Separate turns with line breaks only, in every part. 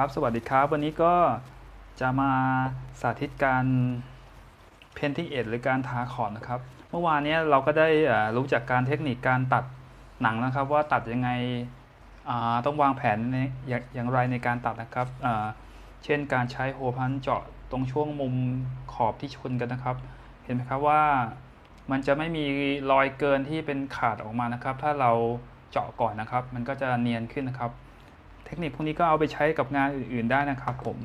ครับ สวัสดีครับ วันนี้ก็จะมาสาธิตการ painting edge หรือการทาขอบนะครับ เมื่อวานนี้เราก็ได้รู้จักการเทคนิคการตัดหนังนะครับ ว่าตัดยังไงต้องวางแผนในอย่างอย่างไรในการตัดนะครับเช่นการใช้โฮพันเจาะตรงช่วงมุมขอบที่ชนกันนะครับ เห็นไหมครับว่ามันจะไม่มีรอยเกินที่เป็นขาดออกมานะครับ ถ้าเราเจาะก่อนนะครับ มันก็จะเนียนขึ้นนะครับ เทคนิคพวกนี้ก็เอาไปใช้กับงานอื่น ๆได้นะครับผม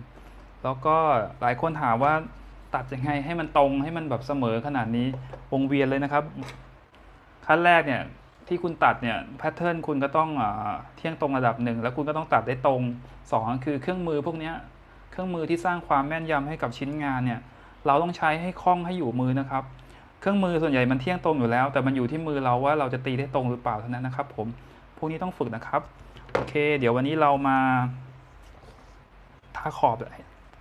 แล้วก็หลายคนถามว่าตัดยังไงให้มันตรงให้มันแบบเสมอขนาดนี้วงเวียนเลยนะครับ ขั้นแรกเนี่ยที่คุณตัดเนี่ยแพทเทิร์นคุณก็ต้องอเที่ยงตรงระดับหนึ่งแล้วคุณก็ต้องตัดได้ตรงสองคือเครื่องมือพวกนี้เครื่องมือที่สร้างความแม่นยำให้กับชิ้นงานเนี่ยเราต้องใช้ให้คล่องให้อยู่มือนะครับ เครื่องมือส่วนใหญ่มันเที่ยงตรงอยู่แล้ว แต่มันอยู่ที่มือเราว่าเราจะตีได้ตรงหรือเปล่าเท่านั้นนะครับ ผมพวกนี้ต้องฝึกนะครับ โอเค เดี๋ยววันนี้เรามาทาขอบ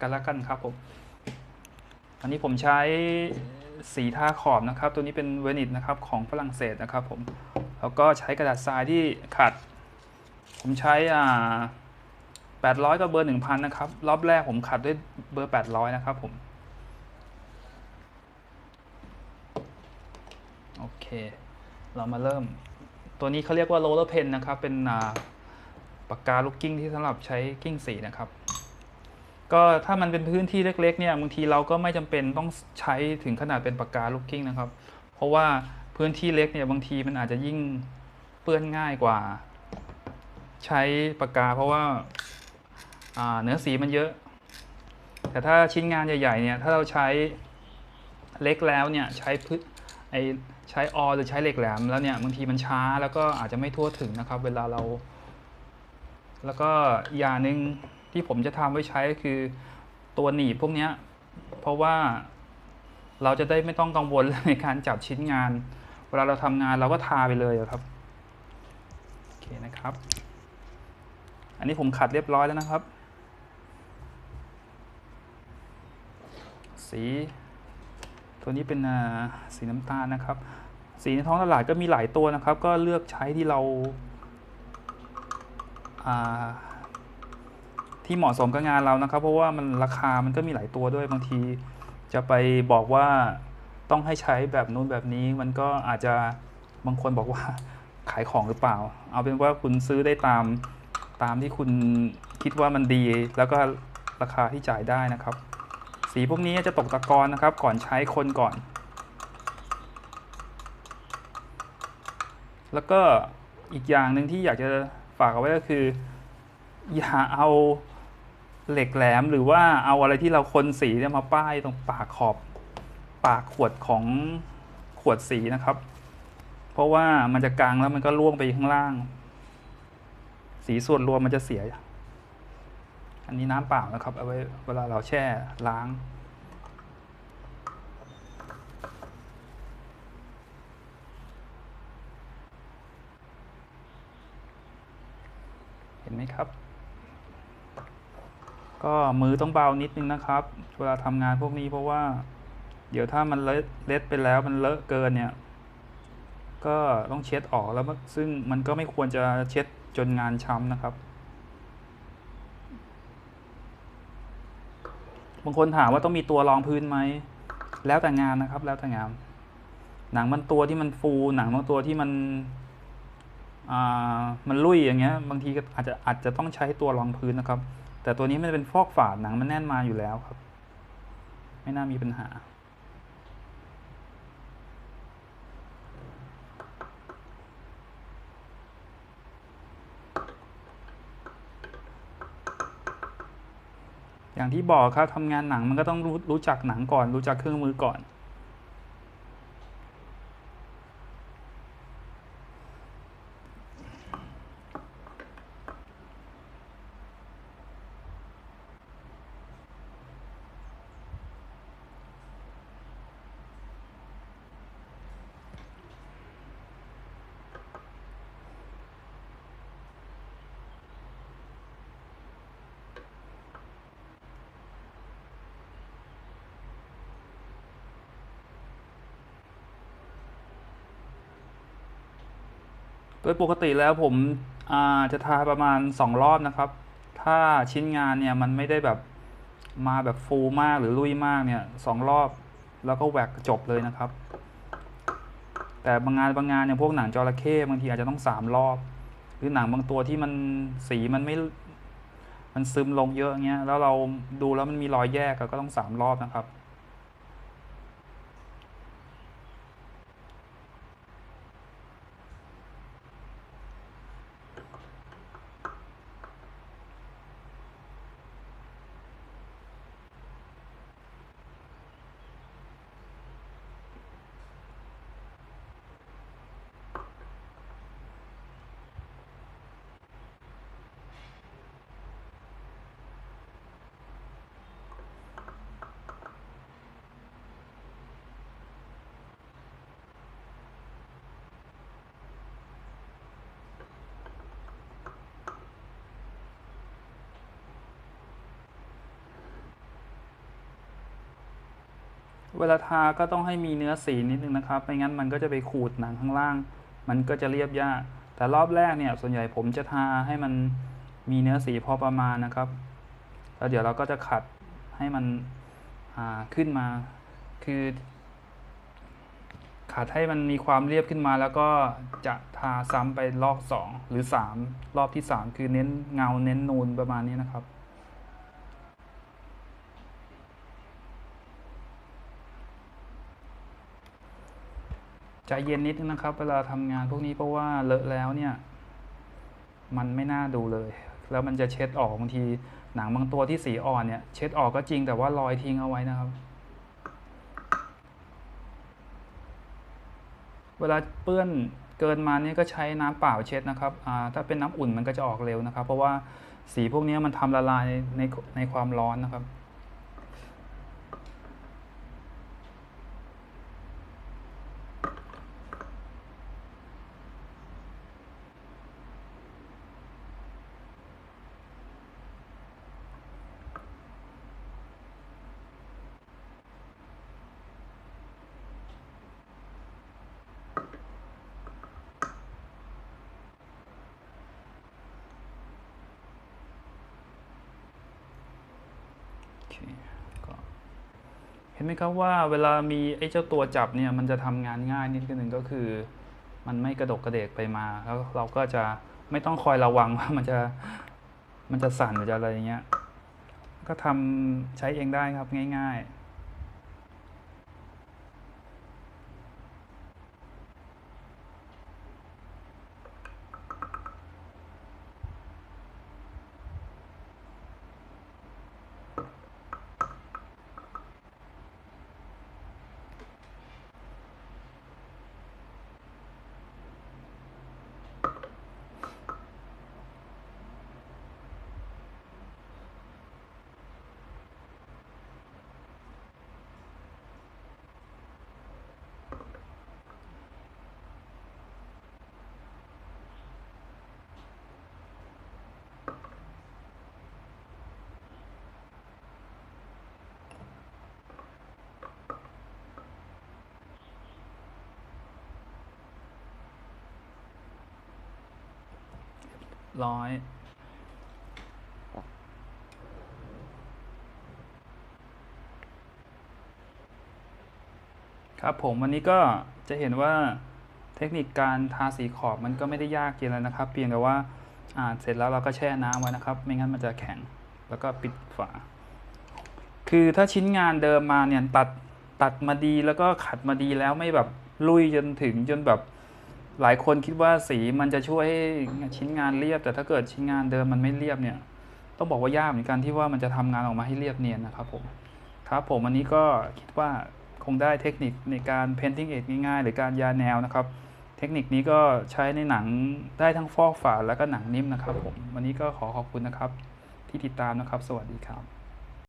กันละกันครับผมอันนี้ผมใช้สีทาขอบนะครับ ตัวนี้เป็นเวนิตนะครับของฝรั่งเศสนะครับผม แล้วก็ใช้กระดาษทรายที่ขัด ผมใช้อ่า800 กับเบอร์ 1000 นะครับ รอบแรกผมขัดด้วยเบอร์ 800 นะครับผม โอเค เรามาเริ่ม ตัวนี้เขาเรียกว่าโรลเลอร์เพนนะครับ เป็นอ่า ปากกาลูกกิ้งที่สำหรับใช้กิ้งสีนะครับ ก็ถ้ามันเป็นพื้นที่เล็กๆเนี่ยบางทีเราก็ไม่จำเป็นต้องใช้ถึงขนาดเป็นปากกาลูกกิ้งนะครับ เพราะว่าพื้นที่เล็กเนี่ยบางทีมันอาจจะยิ่งเปื้อนง่ายกว่า ใช้ปากกา เพราะว่าอ่าเนื้อสีมันเยอะ แต่ถ้าชิ้นงานใหญ่ๆเนี่ยถ้าเราใช้เล็กแล้วเนี่ยใช้พื้นไอใช้ออหรือใช้เหล็กแหลมแล้วเนี่ยบางทีมันช้าแล้วก็อาจจะไม่ทั่วถึงนะครับ เวลาเรา แล้วก็อย่างหนึ่งที่ผมจะทำไว้ใช้ก็คือตัวหนีบพวกนี้เพราะว่าเราจะได้ไม่ต้องกังวลในการจับชิ้นงาน เวลาเราทำงานเราก็ทาไปเลยครับโอเคนะครับ อันนี้ผมขัดเรียบร้อยแล้วนะครับ สี ตัวนี้เป็นสีน้ำตาลนะครับ สีในท้องตลาดก็มีหลายตัวนะครับ ก็เลือกใช้ที่เรา ที่เหมาะสมกับงานเรานะครับ เพราะว่ามันราคามันก็มีหลายตัวด้วยบางที จะไปบอกว่าต้องให้ใช้แบบนู้นแบบนี้มันก็อาจจะบางคนบอกว่าขายของหรือเปล่า เอาเป็นว่าคุณซื้อได้ตามตามที่คุณคิดว่ามันดี แล้วก็ราคาที่จ่ายได้นะครับ สีพวกนี้จะตกตะกอนนะครับ ก่อนใช้คนก่อน แล้วก็อีกอย่างหนึ่งที่อยากจะ ฝากเอาไว้ก็คือ อย่าเอาเหล็กแหลมหรือว่าเอาอะไรที่เราคนสีเนี่ยมาป้ายตรงปากขอบปากขวดของขวดสีนะครับ เพราะว่ามันจะกลางแล้วมันก็ล่วงไปข้างล่าง สีส่วนรวมมันจะเสีย อันนี้น้ำเปล่านะครับ เอาไว้เวลาเราแช่ล้าง นไหมครับ ก็มือต้องเบานิดนึงนะครับ เวลาทำงานพวกนี้เพราะว่า เดี๋ยวถ้ามันเลอะเล็ดไปแล้วมันเลอะเกินเนี่ย ก็ต้องเช็ดออกแล้วซึ่งมันก็ไม่ควรจะเช็ดจนงานช้ำนะครับ บางคนถามว่าต้องมีตัวรองพื้นไหม แล้วแต่งานนะครับ แล้วแต่งาน หนังมันตัวที่มันฟู หนังบางตัวที่มัน มันลุยอย่างเงี้ยบางทีก็อาจจะอาจจะต้องใช้ตัวรองพื้นนะครับ แต่ตัวนี้มันเป็นฟอกฝาดหนังมันแน่นมาอยู่แล้วครับ ไม่น่ามีปัญหา อย่างที่บอกครับทำงานหนังมันก็ต้องรู้รู้จักหนังก่อน รู้จักเครื่องมือก่อน ยปกติแล้วผมจะทาประมาณ 2 รอบนะครับ ถ้าชิ้นงานเนี่ยมันไม่ได้แบบมาแบบฟูมากหรือลุยมากเนี่ยสองรอบแล้วก็แหวกจบเลยนะครับ แต่บางงานบางงานเนี่ยพวกหนังจระเข้บางทีอาจจะต้องสามรอบ หรือหนังบางตัวที่มันสีมันไม่มันซึมลงเยอะเงี้ยแล้วเราดูแล้วมันมีรอยแยกก็ต้องสามรอบนะครับ เวลาทาก็ต้องให้มีเนื้อสีนิดนึงนะครับ ไม่งั้นมันก็จะไปขูดหนังข้างล่าง มันก็จะเรียบยาก แต่รอบแรกเนี่ยส่วนใหญ่ผมจะทาให้มันมีเนื้อสีพอประมาณนะครับ แล้วเดี๋ยวเราก็จะขัดให้มันขึ้นมา คือ ขัดให้มันมีความเรียบขึ้นมาแล้วก็จะทาซ้ำไปรอบสองหรือสามรอบที่สามคือเน้นเงาเน้นนูนประมาณนี้นะครับ ใจเย็นนิดนึงนะครับ เวลาทำงานพวกนี้เพราะว่าเลอะแล้วเนี่ย มันไม่น่าดูเลย แล้วมันจะเช็ดออกบางทีหนังบางตัวที่สีอ่อนเนี่ย เช็ดออกก็จริงแต่ว่ารอยทิ้งเอาไว้นะครับ เวลาเปื้อนเกินมาเนี่ยก็ใช้น้ำเปล่าเช็ดนะครับอ่าถ้าเป็นน้ำอุ่นมันก็จะออกเร็วนะครับ เพราะว่าสีพวกนี้มันทำละลายในในความร้อนนะครับ ก็เห็นไหมครับว่าเวลามีไอ้เจ้าตัวจับเนี่ยมันจะทำงานง่ายนิดนึงก็คือ มันไม่กระดกกระเดกไปมาแล้วเราก็จะไม่ต้องคอยระวังว่ามันจะมันจะสั่นหรือจะอะไรอย่างเงี้ยก็ทำใช้เองได้ครับง่าย ๆ ร้อย ครับผมวันนี้ก็จะเห็นว่าเทคนิคการทาสีขอบมันก็ไม่ได้ยากเย็นเลยนะครับ เพียงแต่ว่าอ่านเสร็จแล้วเราก็แช่น้ำไว้นะครับ ไม่งั้นมันจะแข็งแล้วก็ปิดฝา คือถ้าชิ้นงานเดิมมาเนี่ยตัดตัดมาดีแล้วก็ขัดมาดีแล้วไม่แบบลุยจนถึงจนแบบ หลายคนคิดว่าสีมันจะช่วยให้ชิ้นงานเรียบ แต่ถ้าเกิดชิ้นงานเดิมมันไม่เรียบเนี่ย ต้องบอกว่ายากเหมือนกันที่ว่ามันจะทำงานออกมาให้เรียบเนียนนะครับผมครับผมอันนี้ก็คิดว่าคงได้เทคนิคในการ painting edge ง่ายๆ หรือการยาแนวนะครับ เทคนิคนี้ก็ใช้ในหนังได้ทั้งฟอกฝาแล้วก็หนังนิ่มนะครับผมวันนี้ก็ขอขอบคุณนะครับ ที่ติดตามนะครับ สวัสดีครับ